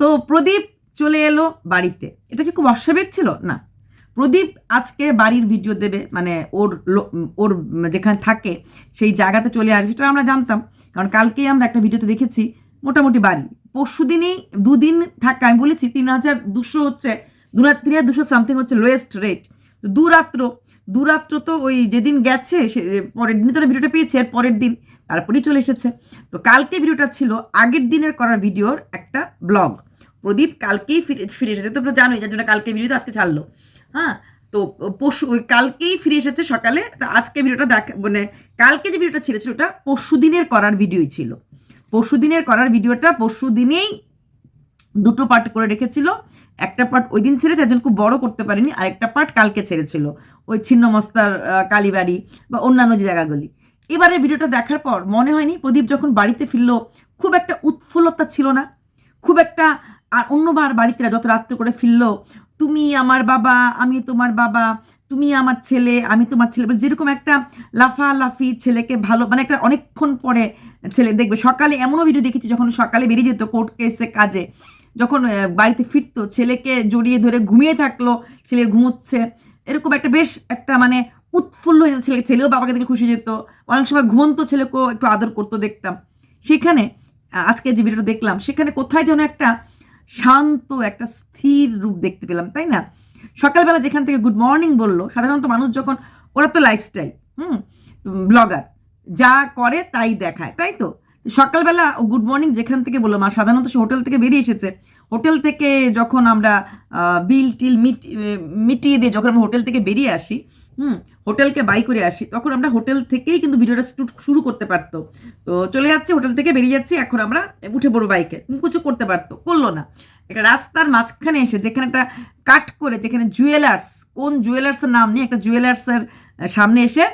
তো প্রদীপ চলে এলো বাড়িতে। এটা কি খুব অস্বাভাবিক ছিল? না। প্রদীপ আজকে বাড়ির ভিডিও দেবে মানে ওর ওর যেখানে থাকে, সেই জায়গাতে চলে আসবে, সেটা আমরা জানতাম। কারণ কালকেই আমরা একটা ভিডিওতে দেখেছি, মোটামুটি বাড়ি। পরশু দিনই দুদিন থাকা আমি বলেছি, তিন হাজার দুশো হচ্ছে, দু তিন হাজার দুশো সামথিং হচ্ছে লোয়েস্ট রেট দু রাত্র দু রাত্র তো ওই যেদিন গেছে, সে পরের দিন তো ভিডিওটা পেয়েছে আর পরের দিন তারপরেই চলে এসেছে। তো কালকে ভিডিওটা ছিল আগের দিনের করার ভিডিওর একটা ব্লগ প্রদীপ কালকেই ফিরে ফিরে এসেছে। তোমরা জানোই, যার জন্য কালকে ভিডিও তো আজকে ছাড়লো। হ্যাঁ? তো পরশু কালকেই ফিরে এসেছে সকালে। তো আজকে ভিডিওটা দেখ মানে কালকে যে ভিডিওটা ছিল ওটা পরশু দিনের করার ভিডিওই ছিল। পরশু দিনের করার ভিডিওটা পরশু দিনেই দুটো পার্ট করে রেখেছিল। একটা পার্ট ওই দিন ছেড়েছে, একজন খুব বড় করতে পারেনি আরেকটা পার্ট কালকে ছেড়েছিল। ওই ছিন্নমস্তার কালীবাড়ি বা অন্যান্য যে জায়গাগুলি। এবারে ভিডিওটা দেখার পর মনে হয়নি, প্রদীপ যখন বাড়িতে ফিরলো, খুব একটা উৎফুল্লতা ছিল না। খুব একটা আর অন্যবার বাড়িতে যত রাত্রে করে ফিরলো, তুমি আমার বাবা, আমি তোমার বাবা, তুমি আমার ছেলে, আমি তোমার ছেলে বলে যেরকম একটা লাফালাফি ছেলেকে ভালো মানে একটা অনেকক্ষণ পরে ছেলে দেখবে। সকালে এমনও ভিডিও দেখেছি যখন সকালে বেরিয়ে যেত কোর্ট কেসে কাজে, যখন বাড়িতে ফিরতো, ছেলেকে জড়িয়ে ধরে ঘুমিয়ে থাকল, ছেলে ঘুমোচ্ছে। এরকম একটা বেশ একটা মানে উৎফুল্ল হয়ে যেত ছেলে ছেলেও বাবাকে দেখে খুশি যেত। অনেক সময় ঘুমন্ত ছেলেকেও একটু আদর করতো দেখতাম। সেখানে আজকে যে ভিডিওটা দেখলাম, সেখানে কোথায় যেন একটা শান্ত একটা স্থির রূপ দেখতে পেলাম, তাই না? সকালবেলা যেখান থেকে গুড মর্নিং বলল, সাধারণত মানুষ যখন, ওরা তো লাইফস্টাইল হুম ব্লগার যা করে তাই দেখায়, তাই তো? সকালবেলা গুড মর্নিং যেখান থেকে বলল, মা সাধারণত সে হোটেল থেকে বেরিয়ে এসেছে। হোটেল থেকে যখন আমরা বিল টিল মিট মিটিয়ে দিয়ে যখন আমরা হোটেল থেকে বেরিয়ে আসি হুম, হোটেলকে বাই করে আসি। তখন আমরা হোটেল থেকেই কিন্তু ভিডিওটা শুরু- করতে পারতো। তো চলে যাচ্ছে, হোটেল থেকে বেরিয়ে যাচ্ছি, এখন আমরা উঠে পড়ব বাইকে কিছু করতে পারতো, করল না। একটা রাস্তার মাঝখানে এসে যেখানে একটা কাট করে, যেখানে জুয়েলার্স কোন জুয়েলার্সের নাম নিয়ে একটা জুয়েলার্সের সামনে এসে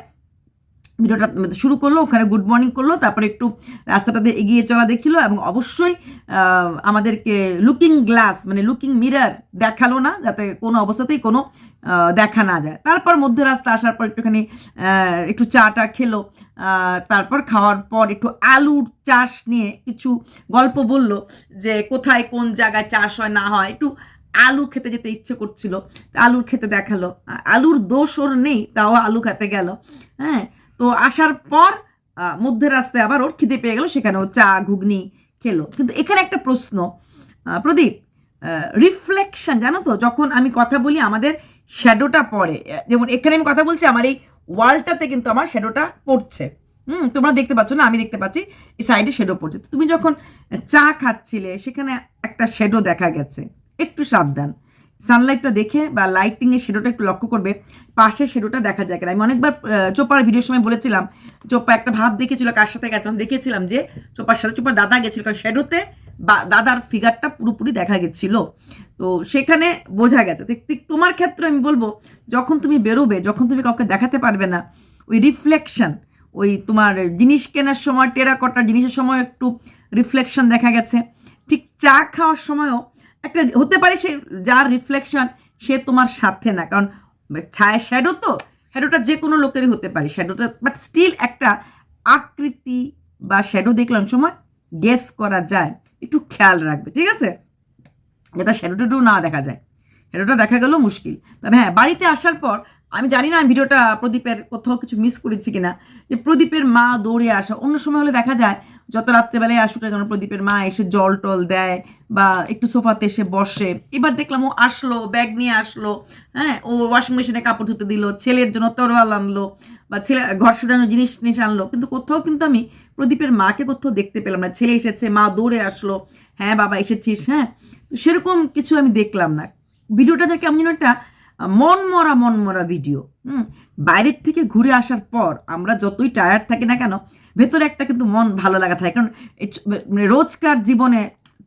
ভিডিওটা শুরু করল, ওখানে গুড মর্নিং করল, তারপরে একটু রাস্তাটাতে এগিয়ে চলা দেখিলো এবং অবশ্যই আমাদেরকে লুকিং গ্লাস মানে লুকিং মিরর দেখাল না, যাতে কোনো অবস্থাতেই কোনো দেখা না যায়। তারপর মধ্য রাস্তা আসার পর একটুখানি একটু চাটা খেলো তারপর খাওয়ার পর একটু আলুর চাষ নিয়ে কিছু গল্প বলল যে কোথায় কোন জায়গায় চাষ হয়, না হয়। একটু আলু খেতে যেতে ইচ্ছে করছিল, আলুর খেতে দেখাল। আলুর দোষ ওর নেই, তাও আলু খেতে গেল। হ্যাঁ তো আসার পর মধ্যে রাস্তায় আবার ওর খিদে পেয়ে গেল, সেখানে ও চা, ঘুগনি খেলো। কিন্তু এখানে একটা প্রশ্ন প্রদীপ রিফ্লেকশন জানো তো, যখন আমি কথা বলি আমাদের শ্যাডোটা পড়ে। যেমন এখানে আমি কথা বলছি, আমার এই ওয়ালটাতে কিন্তু আমার শ্যাডোটা পড়ছে। হুম, তোমরা দেখতে পাচ্ছ না, আমি দেখতে পাচ্ছি, এই সাইডে শ্যাডো পড়ছে। তুমি যখন চা খাচ্ছিলে, সেখানে একটা শ্যাডো দেখা গেছে। একটু সাবধান। সানলাইটটা দেখে বা লাইটিংয়ের শ্যাডোটা একটু লক্ষ্য করবে, পাশের শ্যাডোটা দেখা যায় কিনা। আমি অনেকবার চোপার ভিডিওর সময় বলেছিলাম, চোপা একটা ভাব দেখেছিল কার সাথে গেছে আমি দেখেছিলাম যে চোপার সাথে, চোপার দাদা গেছিল, কারণ শ্যাডোতে দাদার ফিগারটা পুরোপুরি দেখা গেছিল। তো সেখানে বোঝা গেছে। ঠিক তোমার ক্ষেত্রে আমি বলব, যখন তুমি বেরোবে, যখন তুমি কাউকে দেখাতে পারবে না, ওই রিফ্লেকশন ওই তোমার জিনিস কেনার সময়, টেরাকটা জিনিসের সময় একটু রিফ্লেকশন দেখা গেছে। ঠিক, চা খাওয়ার সময়ও একটা হতে পারে সে, যার রিফ্লেকশন সে তোমার সাথে না। কারণ ছায়া শ্যাডো তো শ্যাডোটা যে কোনো লোকেরই হতে পারে। শ্যাডোটা বাট স্টিল একটা আকৃতি বা শ্যাডো দেখলাম সময় গেস করা যায়। একটু খেয়াল রাখবে, ঠিক আছে? যাতে শ্যাডোটাও না দেখা যায়। শ্যাডোটা দেখা গেলেও মুশকিল। তবে হ্যাঁ বাড়িতে আসার পর, আমি জানি না ভিডিওটা প্রদীপের কোথাও কিছু মিস করেছি কিনা, যে প্রদীপের মা দৌড়ে আসা, অন্য সময় হলে দেখা যায় যত রাত্রেবেলায় আসুক না কেন, প্রদীপের মা এসে জল টল দেয় বা একটু সোফাতে এসে বসে। এবার দেখলাম ও আসলো ব্যাগ নিয়ে আসলো হ্যাঁ ও ওয়াশিং মেশিনে কাপড় ধুতে দিল, ছেলের জন্য তরোয়াল আনলো বা ছেলে, ঘর সাজানোর জিনিস জিনিস আনলো। কিন্তু কোথাও কিন্তু আমি প্রদীপের মাকে কোথাও দেখতে পেলাম না। ছেলে এসেছে, মা দৌড়ে আসলো হ্যাঁ বাবা এসেছিস হ্যাঁ? তো সেরকম কিছু আমি দেখলাম না। ভিডিওটা আমি যেন একটা মন মরা মন মরা ভিডিও হুম? বাইরের থেকে ঘুরে আসার পর আমরা যতই টায়ার্ড থাকি না কেন ভেতরে একটা কিন্তু মন ভালো লাগা থাকে। কারণ মানে রোজকার জীবনে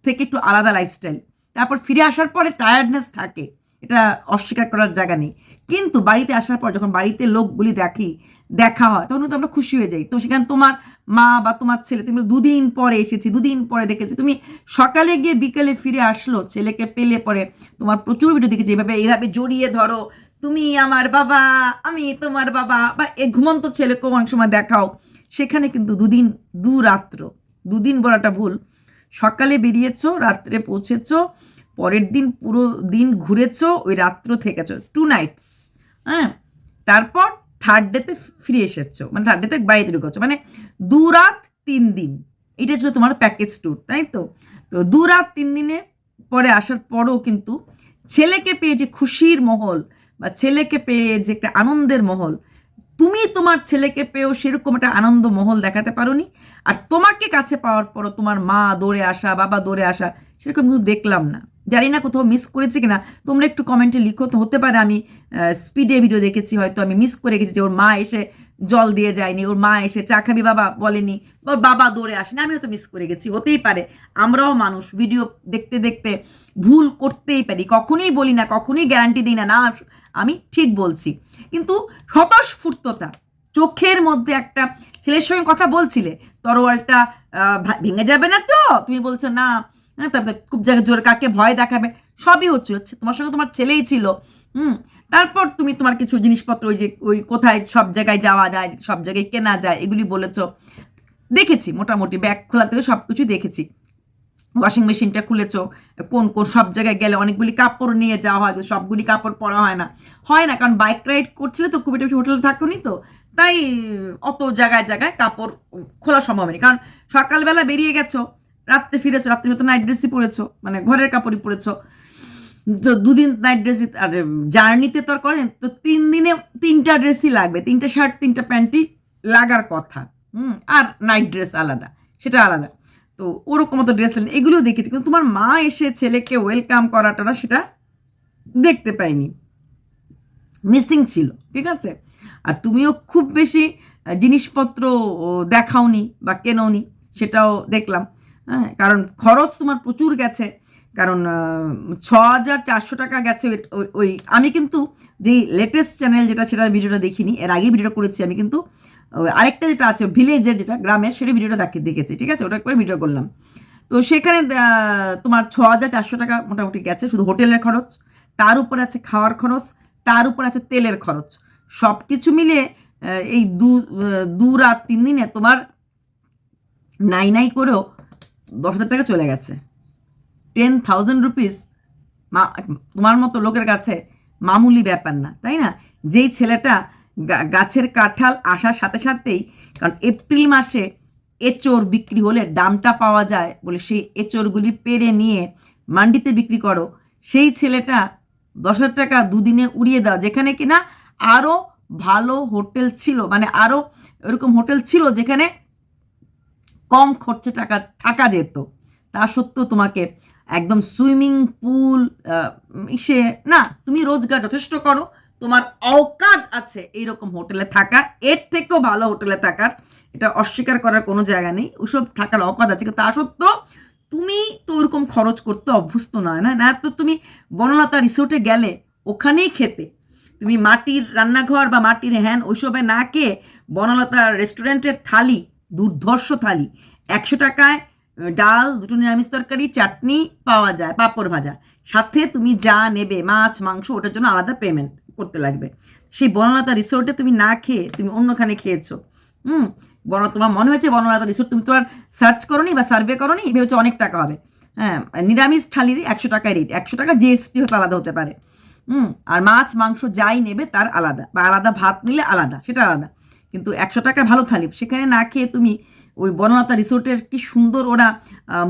থেকে একটু আলাদা লাইফস্টাইল তারপর ফিরে আসার পরে টায়ার্ডনেস থাকে। এটা অস্বীকার করার জায়গা নেই। কিন্তু বাড়িতে আসার পর যখন বাড়িতে লোকগুলি দেখি, দেখা হয়, তখন কিন্তু আমরা খুশি হয়ে যাই। তো সেখানে তোমার মা বা তোমার ছেলে, তুমি দুদিন পরে এসেছি, দুদিন পরে দেখেছি। তুমি সকালে গিয়ে বিকেলে ফিরে আসলো, ছেলেকে পেলে পরে তোমার প্রচুর ভিডিও দেখেছি। এভাবে এইভাবে জড়িয়ে ধরো, তুমি আমার বাবা, আমি তোমার বাবা, বা এ ঘুমন্ত ছেলেকেও অনেক সময় দেখাও। সেখানে কিন্তু দুদিন, দু রাত্র, দুদিন বলাটা ভুল। সকালে বেরিয়েছো, রাত্রে পৌঁছেছো, পরের দিন পুরো দিন ঘুরেছো, ওই রাত্র থেকেছো টু নাইটস হ্যাঁ? তারপর থার্ড ডেতে ফিরে এসেছ মানে থার্ড ডেতে বাড়িতে ঢুকেছো মানে দু রাত, তিন দিন। এটা ছিল তোমার প্যাকেজ ট্যুর তাই তো? তো দু রাত, তিন দিনের পরে আসার পরও কিন্তু ছেলেকে পেয়ে যে খুশির মহল, বা ছেলেকে পেয়ে যে একটা আনন্দের মহল তুমি তোমার ছেলেকে পেয়েও সেরকম একটা আনন্দ মহল দেখাতে পারোনি। আর তোমাকে কাছে পাওয়ার পরও তোমার মা দৌড়ে আসা, বাবা দৌড়ে আসা, সেরকম কিন্তু দেখলাম না। জানি না কোথাও মিস করেছি কিনা, তোমরা একটু কমেন্টে লিখো। তো হতে পারে আমি স্পিডে ভিডিও দেখেছি, হয়তো আমি মিস করে গেছি যে ওর মা এসে জল দিয়ে যায়নি, ওর মা এসে চা খাবি বাবা বলেনি, ওর বাবা দৌড়ে আসেনি, আমিও তো মিস করে গেছি, হতেই পারে, আমরাও মানুষ ভিডিও দেখতে দেখতে ভুল করতেই পারি, কখনোই বলি না, কখনোই গ্যারান্টি দিই না না, আমি ঠিক বলছি। কিন্তু স্বতঃস্ফূর্ততা চোখের মধ্যে একটা ছেলের সঙ্গে কথা বলছিলে, তরোয়ালটা ভেঙে যাবে না তো? তুমি বলছো, না হ্যাঁ তারপরে খুব জায়গায় জোরে, কাকে ভয় দেখাবে? সবই হচ্ছিল, তোমার সঙ্গে তোমার ছেলেই ছিল, হুম তারপর তুমি তোমার কিছু জিনিসপত্র ওই যে, ওই কোথায় সব জায়গায় যাওয়া যায়, সব জায়গায় কেনা যায়, এগুলি বলেছ। দেখেছি, মোটামুটি ব্যাগ খোলা থেকে সব কিছুই দেখেছি। ওয়াশিং মেশিনটা খুলেছো, কোন কোন সব জায়গায় গেলে অনেকগুলি কাপড় নিয়ে যাওয়া হয়, সবগুলি কাপড় পরা হয় না। হয় না, কারণ বাইক রাইড করছিলে তো, খুব একটা হোটেলে থাকুনি তো, তাই অত জায়গায় জায়গায় কাপড় খোলা সম্ভব হয়নি। কারণ সকালবেলা বেরিয়ে গেছো, রাত্রে ফিরেছো, রাত্রে হয়তো নাইট ড্রেসই পরেছো মানে ঘরের কাপড়ই পরেছো। তো দুদিন নাইট ড্রেস আর জার্নিতে তো আর করেন তো তিন দিনে তিনটা ড্রেসই লাগবে। তিনটা শার্ট তিনটা প্যান্টই লাগার কথা। হুম, আর নাইট ড্রেস আলাদা। সেটা আলাদা। তো ওরকম তো ড্রেস এগুলোও দেখেছি। কিন্তু তোমার মা এসে ছেলেকে ওয়েলকাম করাটা না, সেটা দেখতে পাইনি। মিসিং ছিল, ঠিক আছে? আর তুমিও খুব বেশি জিনিসপত্র দেখাওনি বা কেনোনি সেটাও দেখলাম। হ্যাঁ কারণ খরচ তোমার প্রচুর গেছে। কারণ ছ হাজার চারশো টাকা গেছে ওই- আমি কিন্তু যেই লেটেস্ট চ্যানেল যেটা সেটা ভিডিওটা দেখিনি। এর আগে ভিডিওটা করেছি আমি কিন্তু। আরেকটা যেটা আছে ভিলেজের যেটা গ্রামের সেটা ভিডিওটা দেখে দেখেছি ঠিক আছে? ওটা করে ভিডিও করলাম। তো সেখানে তোমার ছ হাজার চারশো টাকা মোটামুটি গেছে শুধু হোটেলের খরচ তার উপর আছে খাওয়ার খরচ তার উপর আছে তেলের খরচ। সব কিছু আহ, এই দু দু রাত তিন দিনে তোমার নাই নাই করেও দশ হাজার টাকা চলে গেছে। টেন থাউজেন্ড রুপিস তোমার মতো লোকের কাছে মামুলি ব্যাপার না, তাই না? যেই ছেলেটা গাছের কাঁঠাল আসার সাথে সাথেই, কারণ এপ্রিল মাসে এচোর বিক্রি হলে দামটা পাওয়া যায় বলে সেই এচোরগুলি পেরে নিয়ে মান্ডিতে বিক্রি করো। সেই ছেলেটা দশ হাজার টাকা দুদিনে উড়িয়ে দাও, যেখানে কিনা আরও ভালো হোটেল ছিল মানে আরও এরকম হোটেল ছিল যেখানে কম খরচে টাকা, থাকা যেত। তা সত্ত্বেও তোমাকে একদম সুইমিং পুল সে না, তুমি রোজগার যথেষ্ট করো। তোমার অকাত আছে এইরকম হোটেলে থাকা। এর থেকেও ভালো হোটেলে থাকার। এটা অস্বীকার করার কোনো জায়গা নেই। ওসব থাকার অকাত আছে। কিন্তু তা সত্ত্বেও তুমি তো ওরকম খরচ করতে অভ্যস্ত নয়, না? না, তো তুমি বনলতা রিসোর্টে গেলে ওখানেই খেতে। তুমি মাটির রান্নাঘর বা মাটির হ্যান ওইসবে না খেয়ে বনলতা রেস্টুরেন্টের থালি, দুর্ধর্ষ থালি, একশো টাকায় ডাল, দুটো নিরামিষ তরকারি, চাটনি পাওয়া যায়, পাঁপড় ভাজা। সাথে তুমি যা নেবে, মাছ, মাংস, ওটার জন্য আলাদা পেমেন্ট করতে লাগবে। সেই বনলতা রিসোর্টে তুমি না খেয়ে তুমি অন্যখানে খেয়েছো। হুম বন তোমার মনে হয়েছে বনলতা রিসোর্ট তুমি আর সার্চ করনি বা সার্ভে করনি, ভেবেছো অনেক টাকা হবে। হ্যাঁ নিরামিষ থালির একশো টাকায় রেট একশো টাকা জিএসটি হতে আলাদা হতে পারে। হুম, আর মাছ, মাংস যাই নেবে তার আলাদা, বা আলাদা ভাত নিলে আলাদা, সেটা আলাদা। কিন্তু একশো টাকার ভালো থালি, সেখানে না খেয়ে তুমি ওই বনলতা রিসোর্টের কি সুন্দর ওরা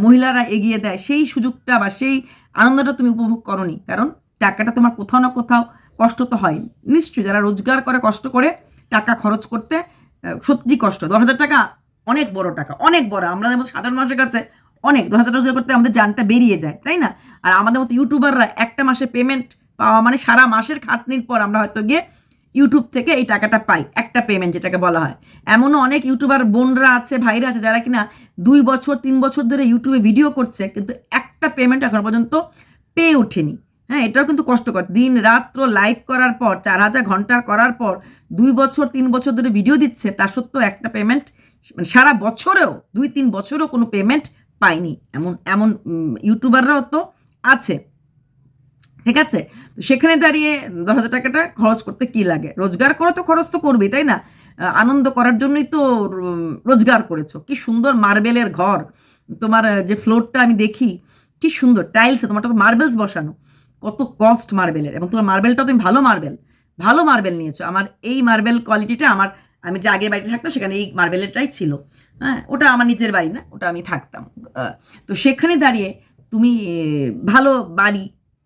মহিলারা এগিয়ে দেয়, সেই সুযোগটা বা সেই আনন্দটা তুমি উপভোগ করনি। কারণ টাকাটা তোমার কোথাও না কোথাও কষ্ট তো হয়। নিশ্চয়ই যারা রোজগার করে, কষ্ট করে টাকা খরচ করতে সত্যি কষ্ট। দশ হাজার টাকা অনেক বড় টাকা, অনেক বড়। আমাদের মতো সাধারণ মানুষের কাছে অনেক, দশ হাজার রোজগার করতে আমাদের জানটা বেরিয়ে যায়, তাই না? আর আমাদের মতো ইউটিউবাররা একটা মাসে পেমেন্ট পাওয়া মানে সারা মাসের খাটনির পর আমরা হয়তো গিয়ে ইউটিউব থেকে এই টাকাটা পাই, একটা পেমেন্ট যেটাকে বলা হয়। এমনও অনেক ইউটিউবার বোনরা আছে, ভাইরা আছে, যারা কিনা দুই বছর, তিন বছর ধরে ইউটিউবে ভিডিও করছে, কিন্তু একটা পেমেন্ট এখন পর্যন্ত পেয়ে ওঠেনি। হ্যাঁ এটাও কিন্তু কষ্টকর। দিন রাত্র লাইভ করার পর, চার হাজার ঘণ্টার করার পর, দুই বছর, তিন বছর ধরে ভিডিও দিচ্ছে তা সত্ত্বেও একটা পেমেন্ট মানে সারা বছরেও, দুই, তিন বছরও কোনো পেমেন্ট পায়নি। এমন এমন ইউটিউবাররাও তো আছে। ঠিক আছে? তো সেখানে দাঁড়িয়ে দশ হাজার টাকাটা খরচ করতে কি লাগে? রোজগার করে তো খরচ তো করবেই, তাই না? আনন্দ করার জন্যই তো রোজগার করেছ। কি সুন্দর মার্বেলের ঘর। তোমার যে ফ্লোরটা আমি দেখি, কি সুন্দর। টাইলসে তোমারটা তো মার্বেলস বসানো। কত কস্ট মার্বেলের। এবং তোমার মার্বেলটা তুমি ভালো মার্বেল ভালো মার্বেল নিয়েছো। আমার এই মার্বেল কোয়ালিটিটা আমার, আমি যে আগের বাড়িতে থাকতাম, সেখানে এই মার্বেলেরটাই ছিল। হ্যাঁ ওটা আমার নিজের বাড়ি না, ওটা আমি থাকতাম। তো সেখানে দাঁড়িয়ে তুমি ভালো বাড়ি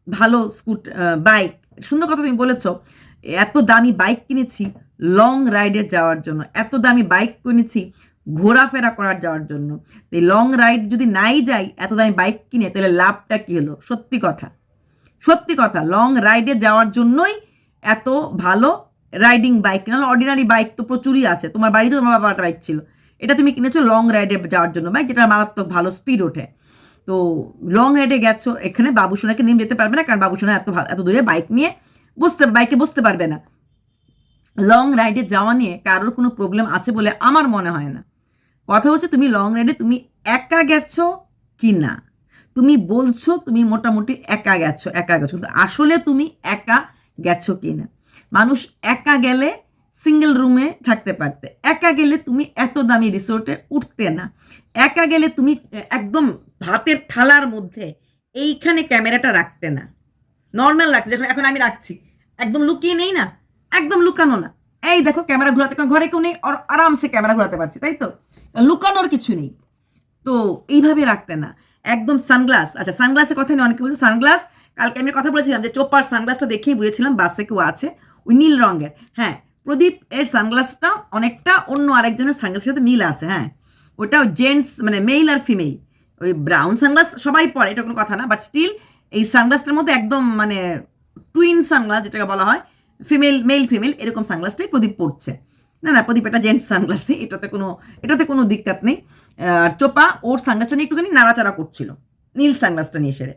ভালো স্কুট বাইক সুন্দর কথা তুমি বলেছ। এত দামি বাইক কিনেছি লং রাইডে যাওয়ার জন্য। এত দামি বাইক কিনেছি ঘোরাফেরা করার যাওয়ার জন্য। এই লং রাইড যদি নাই যাই, এত দামি বাইক কিনে, তাহলে লাভটা কি হলো? সত্যি কথা। সত্যি কথা লং রাইডে যাওয়ার জন্যই এত ভালো রাইডিং বাইক নাহলে অর্ডিনারি বাইক তো প্রচুরই আছে। তোমার বাড়িতে তোমার বাবার বাইক ছিল। এটা তুমি কিনেছো লং রাইডে যাওয়ার জন্য বাইক যেটা মারাত্মক ভালো স্পিড ওঠে। তো লং রাইডে গেছো, এখানে বাবুসোনাকে নিয়ে যেতে পারবে না, কারণ বাবুসোনা এত এত দূরে বাইক নিয়ে বসতে বাইকে বসতে পারবে না। লং রাইডে যাওয়া নিয়ে কারোর কোনো প্রবলেম আছে বলে আমার মনে হয় না। কথা হচ্ছে তুমি লং রাইডে তুমি একা গেছো কি না? তুমি বলছো তুমি মোটামুটি একা গেছো একা গেছো, কিন্তু আসলে তুমি একা গেছো কি না? মানুষ একা গেলে সিঙ্গেল রুমে থাকতে পারতে। একা গেলে তুমি এত দামি রিসোর্টে উঠতে না। একা গেলে তুমি একদম ভাতের থালার মধ্যে এইখানে ক্যামেরাটা রাখতে না। নর্মাল রাখতে, যখন এখন আমি রাখছি। একদম লুকিয়ে নেই না? একদম লুকানো না। এই দেখো, ক্যামেরা ঘোরাতে কারণ ঘরে কেউ নেই, আর- আরামসে ক্যামেরা ঘোরাতে পারছি, তাই তো? লুকানোর কিছু নেই। তো এইভাবে রাখতে না। একদম সানগ্লাস। আচ্ছা সানগ্লাসের কথা নিয়ে অনেকে বলছে, সানগ্লাস? কালকে আমি কথা বলেছিলাম যে চোপার সানগ্লাসটা দেখেই বুঝেছিলাম, বাসে কেউ আছে, ওই নীল রঙের। হ্যাঁ প্রদীপ এর সানগ্লাসটা অনেকটা অন্য আরেকজনের সানগ্লাসের সাথে মিল আছে হ্যাঁ। ওটা জেন্টস মানে মেল আর ফিমেল ওই ব্রাউন সানগ্লাস সবাই পরে, এটা কোনো কথা না বাট স্টিল এই সানগ্লাসটার মধ্যে একদম মানে টুইন সানগ্লাস যেটাকে বলা হয় ফিমেল মেল ফিমেল এরকম সানগ্লাসটাই প্রদীপ পড়ছে না না, প্রদীপ এটা জেন্টস সানগ্লাসে এটাতে কোনো এটাতে কোনো দিক্কত নেই। আর চোপা ওর সানগ্লাসটা নিয়ে একটুখানি নাড়াচাড়া করছিল, নীল সানগ্লাসটা নিয়ে সেরে।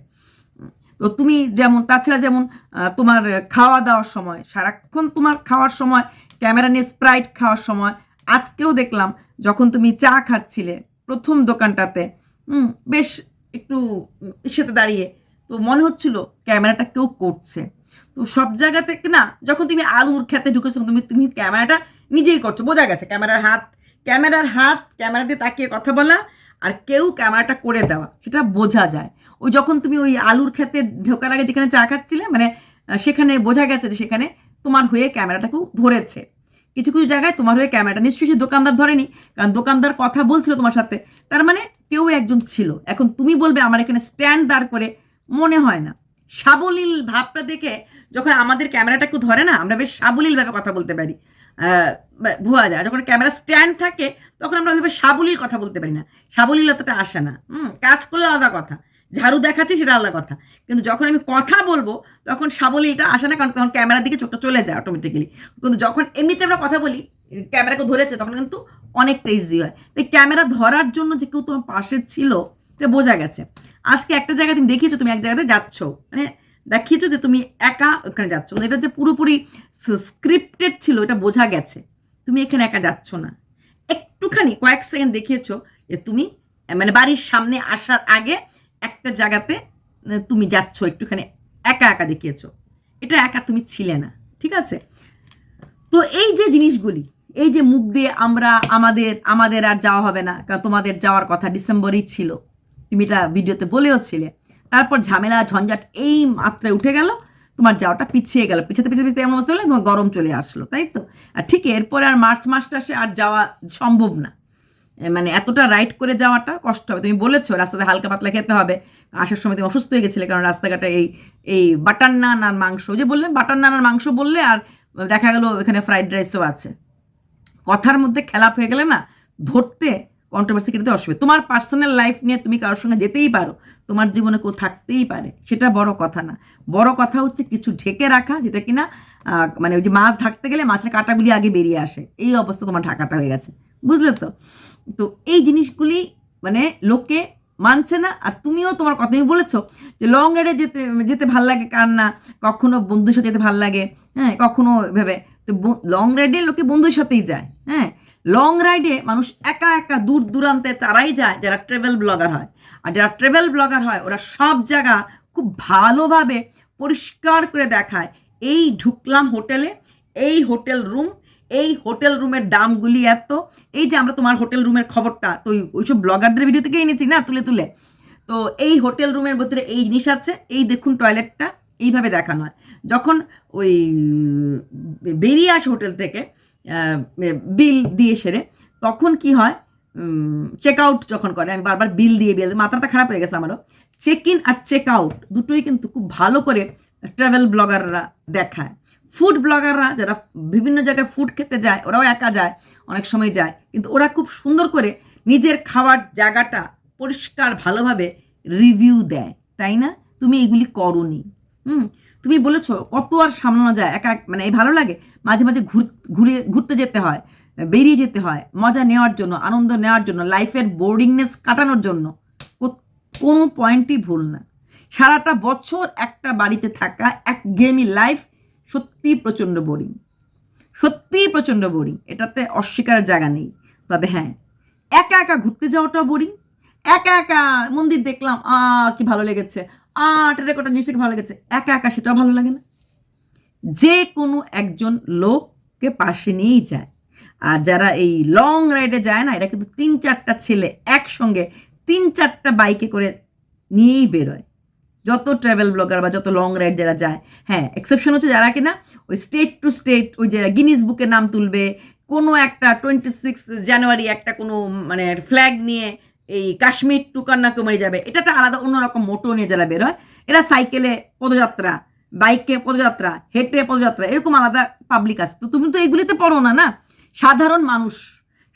তো তুমি যেমন, তাছাড়া যেমন তোমার খাওয়া দাওয়ার সময়, সারাক্ষণ তোমার খাওয়ার সময়, ক্যামেরা নিয়ে স্প্রাইট খাওয়ার সময়, আজকেও দেখলাম যখন তুমি চা খাচ্ছিলে প্রথম দোকানটাতে হুম, বেশ একটু সাথে দাঁড়িয়ে। তো মনে হচ্ছিল ক্যামেরাটা কেউ করছে। তো সব জায়গা থেকে না যখন তুমি আলুর খেতে ঢুকেছো তুমি তুমি ক্যামেরাটা নিজেই করছ বোঝা গেছে। ক্যামেরার হাত ক্যামেরার হাত ক্যামেরা দিয়ে তাকিয়ে কথা বলা আর কেউ ক্যামেরাটা করে দেওয়া সেটা বোঝা যায়। ওই যখন তুমি ওই আলুর খেতে ঢোকার আগে যেখানে চা খাচ্ছিলে মানে সেখানে বোঝা গেছে যে সেখানে তোমার হয়ে ক্যামেরাটাকেও ধরেছে। কিছু কিছু জায়গায় তোমার হয়ে ক্যামেরাটা নিশ্চয়ই সে দোকানদার ধরেনি, কারণ দোকানদার কথা বলছিল তোমার সাথে। তার মানে কেউ একজন ছিল। এখন তুমি বলবে আমার এখানে স্ট্যান্ড দাঁড় করে, মনে হয় না। সাবলীল ভাবটা দেখে যখন আমাদের ক্যামেরাটা কেউ ধরে না, আমরা বেশ সাবলীলভাবে কথা বলতে পারি। ভুয়া যায়। যখন ক্যামেরা স্ট্যান্ড থাকে, তখন আমরা ওইভাবে সাবলীল কথা বলতে পারি না। সাবলীলতাটা আসে না। হুম, কাজ করলে আলাদা কথা। ঝাড়ু দেখাচ্ছি সেটা আলাদা কথা। কিন্তু যখন আমি কথা বলব, তখন সাবলীলটা আসে না, কারণ তখন ক্যামেরার দিকে চোখটা চলে যায় অটোমেটিক্যালি কিন্তু যখন এমনিতে আমরা কথা বলি, ক্যামেরাকে ধরেছে, তখন কিন্তু অনেকটা ইজি হয়। তাই ক্যামেরা ধরার জন্য যে কেউ তোমার পাশে ছিল এটা বোঝা গেছে। আজকে একটা জায়গায় তুমি দেখিয়েছো, তুমি এক জায়গাতে যাচ্ছ। মানে দেখিয়েছো যে তুমি একা ওখানে যাচ্ছ। এটা যে পুরোপুরি স্ক্রিপ্টেড ছিল, এটা বোঝা গেছে। তুমি এখানে একা যাচ্ছ না। একটুখানি কয়েক সেকেন্ড দেখিয়েছো যে তুমি মানে বাড়ির সামনে আসার আগে একটা জায়গাতে তুমি যাচ্ছ, একটুখানি একা একা দেখিয়েছো। এটা একা তুমি ছিলে না, ঠিক আছে? তো এই যে জিনিসগুলি, এই যে মুখ দিয়ে আমরা আমাদের আমাদের আর যাওয়া হবে না, কারণ তোমাদের যাওয়ার কথা ডিসেম্বরেই ছিল। তুমি এটা ভিডিওতে বলেও ছিলে। তারপর ঝামেলা, ঝঞ্ঝাট, এই মাত্রায় উঠে গেল, তোমার যাওয়াটা পিছিয়ে গেল। পিছাতে পিছিয়ে পিছিয়ে এমন অবস্থা হলে তোমার গরম চলে আসলো, তাই তো? আর ঠিক এরপরে আর মার্চ মাসটা সে আর যাওয়া সম্ভব না। মানে এতটা রাইড করে যাওয়াটা কষ্ট হবে। তুমি বলেছ রাস্তাতে হালকা পাতলা খেতে হবে। আসার সময় তুমি অসুস্থ হয়ে গেছিলে কারণ রাস্তাঘাটে এই এই বাটার নান আর মাংস যে বললে বাটার নান আর মাংস বললে আর দেখা গেল এখানে ফ্রাইড রাইসও আছে। কথার মধ্যে খেলাপ হয়ে গেলে না ধরতে কন্ট্রোভার্সি করতে অসুবিধা। তোমার পার্সোনাল লাইফ নিয়ে তুমি কারোর সঙ্গে যেতেই পারো, তোমার জীবনে কেউ থাকতেই পারে, সেটা বড় কথা না। বড় কথা হচ্ছে কিছু ঢেকে রাখা যেটা কিনা মানে ওই যে মাছ ঢাকতে গেলে মাছের কাঁটাগুলি আগে বেরিয়ে আসে। এই অবস্থা তোমার ঢাকাটা হয়ে গেছে। বুঝলে তো? তো এই জিনিসগুলি মানে লোকে মানছে না। আর তুমিও তোমার কথা তুমি বলেছ যে লং রাইডে যেতে যেতে ভালো লাগে কার না? কখনো বন্ধুর সাথে যেতে ভালো লাগে। হ্যাঁ কখনো ভেবে তো লং রাইডে লোকে বন্ধুর সাথেই যায়। হ্যাঁ লং রাইডে মানুষ একা একা দূর দূরান্তে তারাই যায় যারা ট্রাভেল ব্লগার হয়। আর যারা ট্রাভেল ব্লগার হয়, ওরা সব জায়গা খুব ভালোভাবে পরিষ্কার করে দেখায়। এই ঢুকলাম হোটেলে এই হোটেল রুম এই হোটেল রুমের দামগুলি এত? এই যে আমরা তোমার হোটেল রুমের খবরটা, তো ওই- ওইসব ব্লগারদের ভিডিও থেকে এনেছি না? তুলে তুলে। তো এই হোটেল রুমের ভিতরে এই জিনিস আছে, এই দেখুন টয়লেটটা এইভাবে দেখানো হয়। যখন ওই বেরিয়ে আসে হোটেল থেকে বিল দিয়ে সেরে, তখন কি হয়? চেক আউট যখন করে, আমি বারবার বিল দিয়ে বিল, মাথাটা খারাপ হয়ে গেছে আমারও। চেক ইন আর চেক আউট দুটোই কিন্তু খুব ভালো করে ট্রাভেল ব্লগাররা দেখায়। ফুড ব্লগাররা যারা বিভিন্ন জায়গায় ফুড খেতে যায়, ওরাও একা যায়, অনেক সময় যায়। কিন্তু ওরা খুব সুন্দর করে নিজের খাওয়ার জায়গাটা পরিষ্কার ভালোভাবে রিভিউ দেয়, তাই না? তুমি এগুলি করনি। হুম? তুমি বলেছ কত আর সামলানো যায়, একা মানে এই ভালো লাগে? মাঝে মাঝে ঘুর ঘুরে ঘুরতে যেতে হয়, বেরিয়ে যেতে হয়, মজা নেওয়ার জন্য, আনন্দ নেওয়ার জন্য লাইফের বোর্ডিংনেস কাটানোর জন্য। কোনো পয়েন্টই ভুল না। সারাটা বছর একটা বাড়িতে থাকা, এক গেমই লাইফ সত্যি প্রচণ্ড বোরিং সত্যিই প্রচণ্ড বোরিং এটাতে অস্বীকারের জায়গা নেই। তবে হ্যাঁ একা একা ঘুরতে যাওয়াটা বোরিং একা একা মন্দির দেখলাম, আ, কি ভালো লেগেছে। আ টেরেকোটা জিনিসটাকে ভালো লেগেছে। একা একা সেটাও ভালো লাগে না। যে কোনো একজন লোককে পাশে নিয়েই যায়। আর যারা এই লং রাইডে যায় না, এরা কিন্তু তিন চারটা ছেলে একসঙ্গে তিন চারটা বাইকে করে নিয়েই বেরোয়। যত ট্রাভেল ব্লগার বা যত লং রাইড যারা যায় হ্যাঁ এক্সেপশন হচ্ছে যারা কিনা ওই স্টেট টু স্টেট ওই যে গিনিস বুকে নাম তুলবে, কোনো একটা টোয়েন্টি সিক্স জানুয়ারি একটা কোনো মানে ফ্ল্যাগ নিয়ে এই কাশ্মীর টু কন্যাকুমারী যাবে এটা একটা আলাদা অন্যরকম মোটো নিয়ে যারা বেরোয় এরা সাইকেলে পদযাত্রা বাইকে পদযাত্রা হেঁটে পদযাত্রা, এরকম আলাদা পাবলিক আছে। তো তুমি তো এগুলিতে পড়ো না না? সাধারণ মানুষ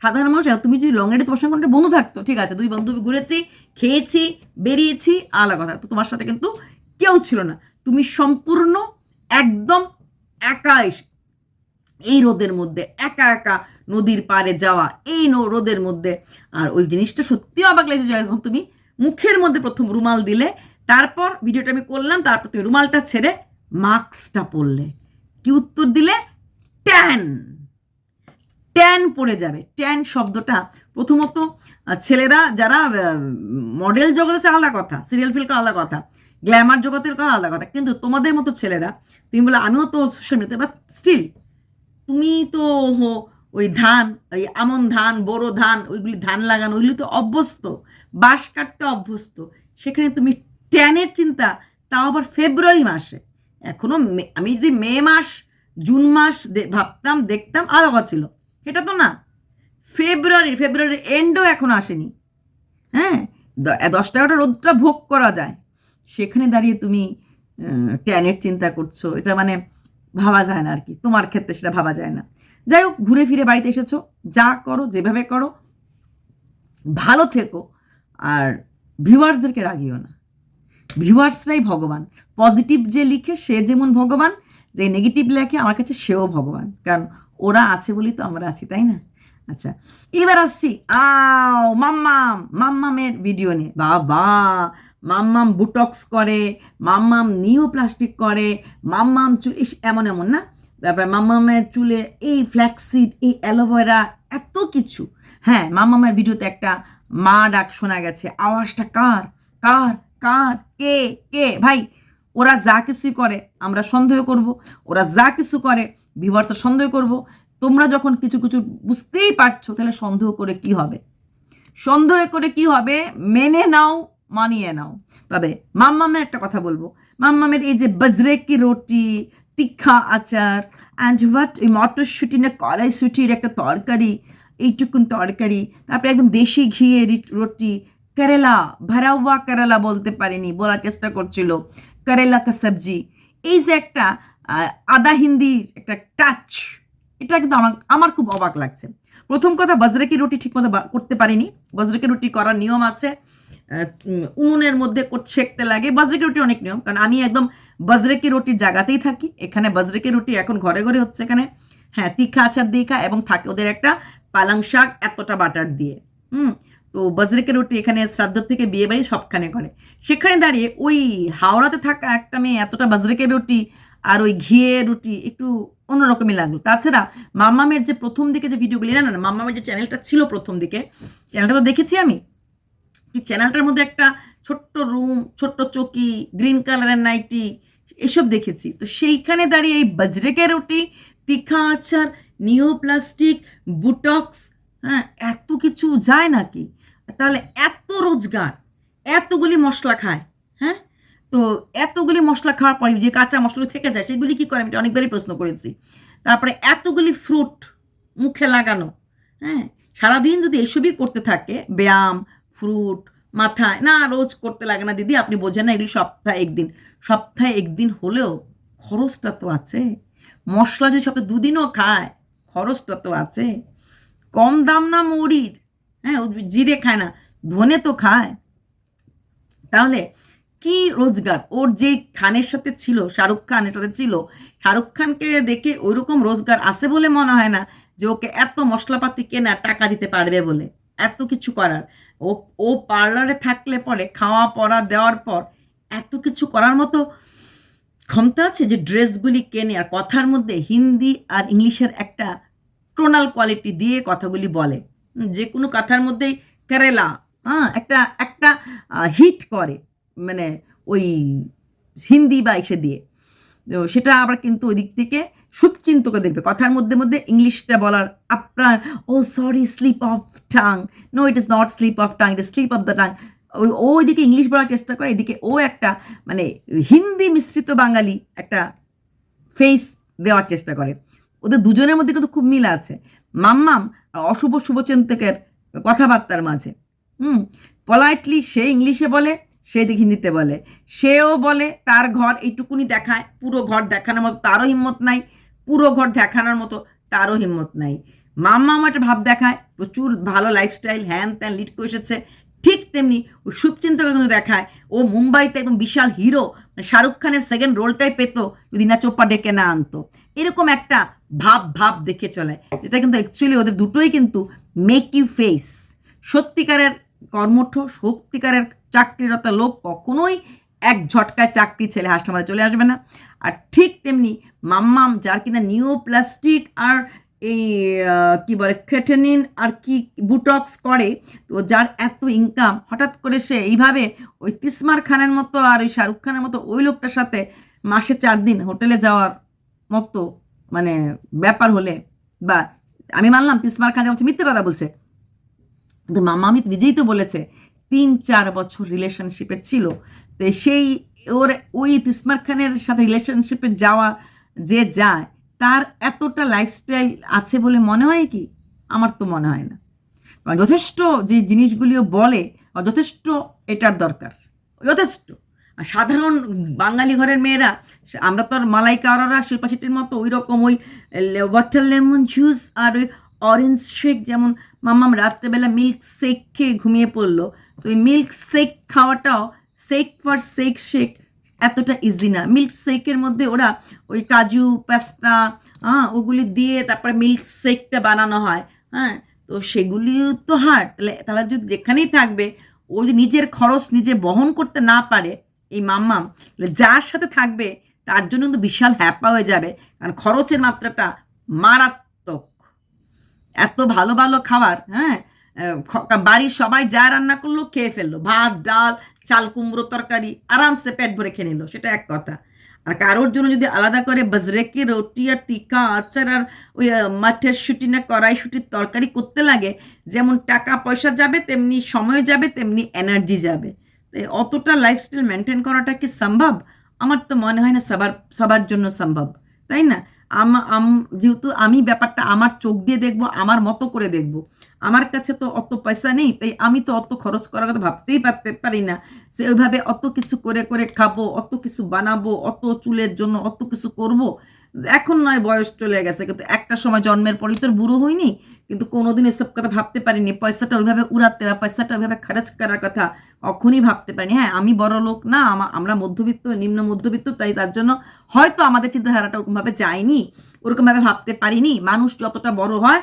সাধারণ মানুষ তুমি যদি লং রাইডে তোমার সঙ্গে একটা বন্ধু থাকতো, ঠিক আছে? দুই বন্ধু ঘুরেছি, খেয়েছি, বেরিয়েছি, আলাদা কথা। তো তোমার সাথে কিন্তু কেউ ছিল না। তুমি সম্পূর্ণ একদম একা এই রোদের মধ্যে, একা একা নদীর পাড়ে যাওয়া, এই রোদের মধ্যে। আর ওই জিনিসটা সত্যি অবাক লেগেছে যখন তুমি মুখের মধ্যে প্রথম রুমাল দিলে, তারপর ভিডিওটা আমি করলাম, তারপর তুমি রুমালটা ছেড়ে মাস্কটা পরলে। কি উত্তর দিলে? ট্যান ট্যান পড়ে যাবে। ট্যান শব্দটা প্রথমত ছেলেরা যারা মডেল জগতে আলাদা কথা সিরিয়াল ফিল্ড আলাদা কথা গ্ল্যামার জগতের কথা আলাদা কথা। কিন্তু তোমাদের মতো ছেলেরা, তুমি বলে, আমিও তো সোশ্যাল মিডিয়াতে বাট স্টিল তুমি তো ওই ধান, ওই আমন ধান, বড় ধান, ওইগুলি ধান লাগানো, ওইগুলি তো অভ্যস্ত, বাঁশ কাটতে অভ্যস্ত। সেখানে তুমি ট্যানের চিন্তা, তাও আবার ফেব্রুয়ারি মাসে। এখনও মে- আমি যদি মে মাস জুন মাস ভাবতাম, দেখতাম, আলাদা ছিল। এটা তো না। ফেব্রুয়ারি ফেব্রুয়ারির এন্ডও এখনও আসেনি। হ্যাঁ? দশ এগারোটা রোদটা ভোগ করা যায়। সেখানে দাঁড়িয়ে তুমি ট্যানের চিন্তা করছ। এটা মানে ভাবা যায় না আর কি তোমার ক্ষেত্রে সেটা ভাবা যায় না। যাই হোক, ঘুরে ফিরে বাড়িতে এসেছ। যা করো, যেভাবে করো, ভালো থেকো। আর ভিউয়ার্সদেরকে রাগিও না। ভিউয়ার্সরাই ভগবান। পজিটিভ যে লিখে, সে যেমন ভগবান যে নেগেটিভ লেখে আমার কাছে সেও ভগবান। কারণ ওরা আছে বলেই তো আমরা আছি, তাই না? আচ্ছা এবার আসছি, আও, মাম্মাম, মাম্মামের ভিডিও নিয়ে। বাবা, মাম্মাম বুটক্স করে, মাম্মাম নিও প্লাস্টিক করে, মাম্মাম চুল এমন এমন না? তারপরে মাম্মামের চুলে এই ফ্ল্যাক্সিড এই অ্যালোভেরা এত কিছু। হ্যাঁ মাম্মামের ভিডিওতে একটা মা ডাক শোনা গেছে, আওয়াজটা কার? কার? কার? কে? কে? ভাই ওরা যা কিছুই করে, আমরা সন্দেহ করব। ওরা যা কিছু করে ভিভার্সটা সন্দেহ করব। তোমরা যখন কিছু কিছু বুঝতেই পারছ, তাহলে সন্দেহ করে কি হবে? সন্দেহ করে কি হবে? মেনে নাও, মানিয়ে নাও। তবে মাম্মামের একটা কথা বলব। মাম্মামের এই যে বজরে কি রুটি তিখা আচার অ্যান্ড হোয়াট এই মটরশুঁটি না কড়াইশুঁটির একটা তরকারি, এইটুকুন তরকারি, তারপরে একদম দেশি ঘিয়ে রুটি, কেরালা ভরা হুয়া কেরালা বলতে পারিনি, বলার চেষ্টা করছিল। কেরালা কা সবজি এই যে একটা আদা হিন্দির একটা টাচ এটা কিন্তু আমার আমার খুব অবাক লাগছে। প্রথম কথা, বজরেকি রুটি ঠিকমতো করতে পারিনি। বজরেকি রুটি করার নিয়ম আছে উনুনের মধ্যে সেঁকতে লাগে। বজরেকি রুটি অনেক নিয়ম, কারণ আমি একদম বজরেকি রুটির জায়গাতেই থাকি। এখানে বজরেকি রুটি এখন ঘরে ঘরে হচ্ছে এখানে। হ্যাঁ তিখা আচার দিয়ে এবং থাকে ওদের একটা পালং শাক, এতটা বাটার দিয়ে। হুম তো বজরেকে রুটি এখানে শ্রাদ্ধ থেকে বিয়ে বাড়ি সবখানে করে সেখানে দাঁড়িয়ে ওই হাওড়াতে থাকা একটা মেয়ে এতটা বজরেকে রুটি আর ওই ঘিয়ে রুটি একটু অন্যরকমই লাগল। তাছাড়া মাম্মামের যে প্রথম দিকে যে ভিডিওগুলি না না, মাম্মামের যে চ্যানেলটা ছিল প্রথম দিকে চ্যানেলটা তো দেখেছি আমি? কি চ্যানেলটার মধ্যে একটা ছোট্ট রুম ছোট্ট চকি গ্রিন কালারের নাইটি এসব দেখেছি। তো সেইখানে দাঁড়িয়ে এই বজরেকে রুটি, তিখা আচার নিওপ্লাস্টিক বুটক্স হ্যাঁ এত কিছু যায় নাকি? তাহলে এত রোজগার, এতগুলি মশলা খায় হ্যাঁ? তো এতগুলি মশলা খাওয়ার পরে যে কাঁচা মশলা থেকে যায়, সেগুলি কী করে? আমি এটা অনেকবারই প্রশ্ন করেছি। তারপরে এতগুলি ফ্রুট মুখে লাগানো হ্যাঁ? সারাদিন যদি এসবই করতে থাকে, ব্যায়াম ফ্রুট মাথায় না, রোজ করতে লাগে না, দিদি, আপনি বোঝেন না, এগুলি সপ্তাহে একদিন। সপ্তাহে একদিন হলেও খরচটা তো আছে। মশলা যদি সপ্তাহে দুদিনও খায়, খরচটা তো আছে। কম দাম না মুড়ির হ্যাঁ ও জিরে খায় না, ধনে তো খায়। তাহলে কি রোজগার? ওর যে খানের সাথে ছিল, শাহরুখ খানের সাথে ছিল, শাহরুখ খানকে দেখে ওইরকম রোজগার আছে বলে মনে হয় না যে ওকে এত মশলাপাতি কেনা টাকা দিতে পারবে বলে, এত কিছু করার। ও ও পার্লারে থাকলে পরে খাওয়া, পড়া, দেওয়ার পর এত কিছু করার মতো ক্ষমতা আছে যে ড্রেসগুলি কেনে আর কথার মধ্যে হিন্দি আর ইংলিশের একটা টোনাল কোয়ালিটি দিয়ে কথাগুলি বলে। যে কোনো কথার মধ্যেই কেরালা হ্যাঁ একটা একটা হিট করে মানে ওই হিন্দি বা এসে দিয়ে। তো সেটা আবার কিন্তু ওই দিক থেকে শুভচিন্তকে দেখবে। কথার মধ্যে মধ্যে ইংলিশটা বলার আপনার ও sorry slip of tongue no it is not slip of tongue it is slip of the tongue ওই, ও ওইদিকে ইংলিশ বলার চেষ্টা করে, এদিকে ও একটা মানে হিন্দি মিশ্রিত বাঙালি একটা ফেস দেওয়ার চেষ্টা করে। ওদের দুজনের মধ্যে কিন্তু খুব মিল আছে। মাম্মাম অশুভ শুভচিন্তকের কথাবার্তার মাঝে। হুম, পলাইটলি সে ইংলিশে বলে, সে দেখি হিন্দিতে বলে। সেও বলে, তার ঘর এইটুকুনি দেখায়, পুরো ঘর দেখানোর মতো তারও হিম্মত নাই, পুরো ঘর দেখানোর মতো তারও হিম্মত নাই। মাম্মাম একটা ভাব দেখায়, প্রচুর ভালো লাইফস্টাইল হ্যান ত্যান লিড করে এসেছে, ঠিক তেমনি ওই শুভচিন্তকে কিন্তু দেখায়। ও মুম্বাইতে একদম বিশাল হিরো মানে শাহরুখ খানের সেকেন্ড রোলটাই পেতো, যদি না চোপ্পা ডেকে না আনতো। এরকম একটা ভাব ভাব দেখে চলে। যেটা কিন্তু অ্যাকচুয়ালি ওদের দুটোই কিন্তু মেক ইউ ফেস সত্যিকারের কর্মঠ, সত্যিকারের চাকরিরত লোক কখনোই এক ঝটকায় চাকরি ছেলে হাসটা মাঝে চলে আসবে না। আর ঠিক তেমনি মাম্মাম, যার কিনা নিও প্লাস্টিক আর এই কি বলে ক্রেটেনিন আর কি বুটক্স করে, তো যার এত ইনকাম হঠাৎ করে সে এইভাবে ওই তিসমার খানের মতো আর ওই শাহরুখ খানের মতো ওই লোকটার সাথে মাসে চার দিন হোটেলে যাওয়ার মতো মানে ব্যাপার হলে বা আমি মানলাম তিসমার খান যেমন মিথ্যে কথা বলছে। কিন্তু মামা অমিত নিজেই তো বলেছে, তিন চার বছর রিলেশনশিপে ছিল। তো সেই ওর ওই তিসমার খানের সাথে রিলেশনশিপে যাওয়া যে যায়, তার এতটা লাইফস্টাইল আছে বলে মনে হয় কি? আমার তো মনে হয় না। যথেষ্ট যে জিনিসগুলিও বলে, যথেষ্ট এটার দরকার। যথেষ্ট। সাধারণ বাঙালি ঘরের মেয়েরা, আমরা তো আর মালাইকা আরোরা শিল্পা শেট্টির মতো ওই রকম ওই ওয়াটার লেমন জুস আর ওই অরেঞ্জ শেক যেমন মাম্মাম রাত্রেবেলা মিল্ক শেক খেয়ে ঘুমিয়ে পড়ল। তো ওই মিল্ক শেক খাওয়াটাও শেক ফর শেক শেক এতটা ইজি না। মিল্ক শেকের মধ্যে ওরা ওই কাজু, পেস্তা হ্যাঁ ওগুলি দিয়ে তারপরে মিল্ক শেকটা বানানো হয়। হ্যাঁ তো সেগুলিও তো হার্ড তাহলে তাহলে যদি যেখানেই থাকবে, ও যদি নিজের খরচ নিজে বহন করতে না পারে এই মাম্মাম যার সাথে থাকবে, তার জন্য কিন্তু বিশাল হ্যাপা হয়ে যাবে, কারণ খরচের মাত্রাটা মারাত্মক। এত ভালো ভালো খাবার হ্যাঁ? বাড়ির সবাই যা রান্না করল, খেয়ে ফেলল। ভাত, ডাল, চাল, কুমড়ো তরকারি, আরামসে পেট ভরে খেয়ে নিল, সেটা এক কথা। আর কারোর জন্য যদি আলাদা করে বজরেকে রুটি আর টিকা আচার আর ওই মাঠের শুটি না কড়াই শুটির তরকারি করতে লাগে, যেমন টাকা পয়সা যাবে, তেমনি সময় যাবে, তেমনি এনার্জি যাবে। অতটা লাইফস্টাইল মেনটেন করাটা কি সম্ভব? আমার তো মনে হয় না সবার সবার জন্য সম্ভব, তাই না? আম- যেহেতু আমি ব্যাপারটা আমার চোখ দিয়ে দেখব, আমার মতো করে দেখব, আমার কাছে তো অত পয়সা নেই, তাই আমি তো অত খরচ করার কথা ভাবতেই পারতে পারি না। সে ওইভাবে অত কিছু করে করে খাব, অত কিছু বানাবো, অত চুলের জন্য অত কিছু করব, এখন নয় বয়স চলে গেছে, কিন্তু একটা সময় জন্মের পরই তো আর বুড়ো হইনি কিন্তু কোনোদিন এসব কথা ভাবতে পারিনি। পয়সাটা ওইভাবে উড়াতে বা পয়সাটা ওইভাবে খরচ করার কথা কখনই ভাবতে পারিনি। হ্যাঁ আমি বড় লোক না আমরা মধ্যবিত্ত, নিম্ন মধ্যবিত্ত, তাই তার জন্য হয়তো আমাদের চিন্তাধারাটা ওরকমভাবে যায়নি, ওরকমভাবে ভাবতে পারিনি। মানুষ যতটা বড় হয়,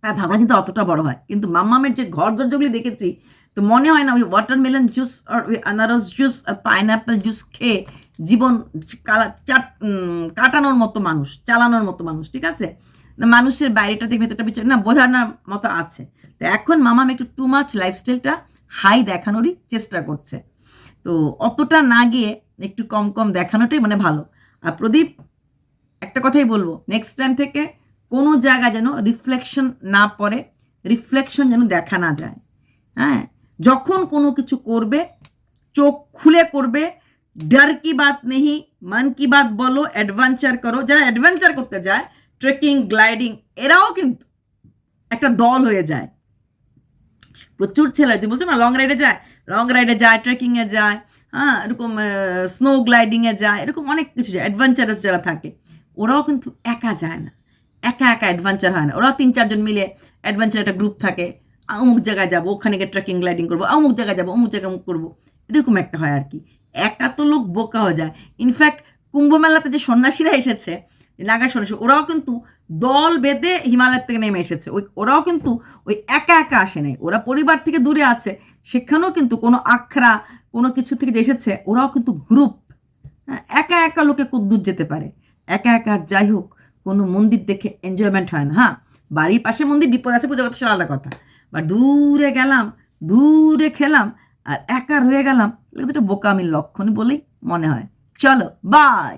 তার ভাবনা কিন্তু অতটা বড় হয়। কিন্তু মাম্মামের যে ঘর দরজাগুলি দেখেছি, তো মনে হয় না ওই ওয়াটারমেলন জুস আর ওই আনারস জুস আর পাইনঅ্যাপেল জুস খেয়ে জীবন কালা- চাট- কাটানোর মতো মানুষ, চালানোর মতো মানুষ, ঠিক আছে? মানুষের বাইরেটা থেকে ভেতরটা পিছনে না, বোঝানোর মতো আছে। তো এখন মামাম একটু টু মাচ লাইফস্টাইলটা হাই দেখানোরই চেষ্টা করছে। তো অতটা না গিয়ে একটু কম কম দেখানোটাই মানে ভালো। আর প্রদীপ, একটা কথাই বলব নেক্সট টাইম থেকে কোনো জায়গা যেন রিফ্লেকশন না পড়ে রিফ্লেকশন যেন দেখা না যায়। হ্যাঁ? যখন কোনো কিছু করবে, চোখ খুলে করবে, ডর কি বাত নেই, মন কি বাত বলো অ্যাডভেঞ্চার করো। যারা অ্যাডভেঞ্চার করতে যায় ট্রেকিং, গ্লাইডিং, এরাও কিন্তু একটা দল হয়ে যায়। প্রচুর ছেলে তুমি বলছো না লং রাইডে যায়? লং রাইডে যায় ট্রেকিংয়ে যায় হ্যাঁ এরকম স্নো গ্লাইডিংয়ে যায়, এরকম অনেক কিছু যায়। অ্যাডভেঞ্চারাস যারা থাকে, ওরাও কিন্তু একা যায় না। একা একা অ্যাডভেঞ্চার হয় না। ওরাও তিন, চারজন মিলে অ্যাডভেঞ্চার একটা গ্রুপ থাকে। অমুক জায়গায় যাব, ওখানে গিয়ে ট্রেকিং গ্লাইডিং করব। অমুক জায়গায় যাব, অমুক জায়গায় অমুক করব। এরকম একটা হয় আর কি। একা তো লোক বোকা হয়ে যায়। ইনফ্যাক্ট কুম্ভ মেলাতে যে সন্ন্যাসীরা এসেছে নাগা সন্ন্যাসী ওরাও কিন্তু দল বেঁধে হিমালয়ের থেকে নেমে এসেছে। ওই ওরাও কিন্তু ওই একা একা আসে নাই। ওরা পরিবার থেকে দূরে আছে। সেখানেও কিন্তু কোনো আখড়া কোনো কিছু থেকে যে এসেছে ওরাও কিন্তু গ্রুপ হ্যাঁ, একা একা লোকে খুব দূর যেতে পারে? একা একা যাই হোক কোনো মন্দির দেখে এনজয়মেন্ট হয় না। হ্যাঁ বাড়ির পাশে মন্দির বিপদ আছে পুজো করতে আলাদা কথা। বা দূরে গেলাম দূরে খেলাম আর একা রয়ে গেলাম তো বোকামির লক্ষণ বলেই মনে হয়। চলো বাই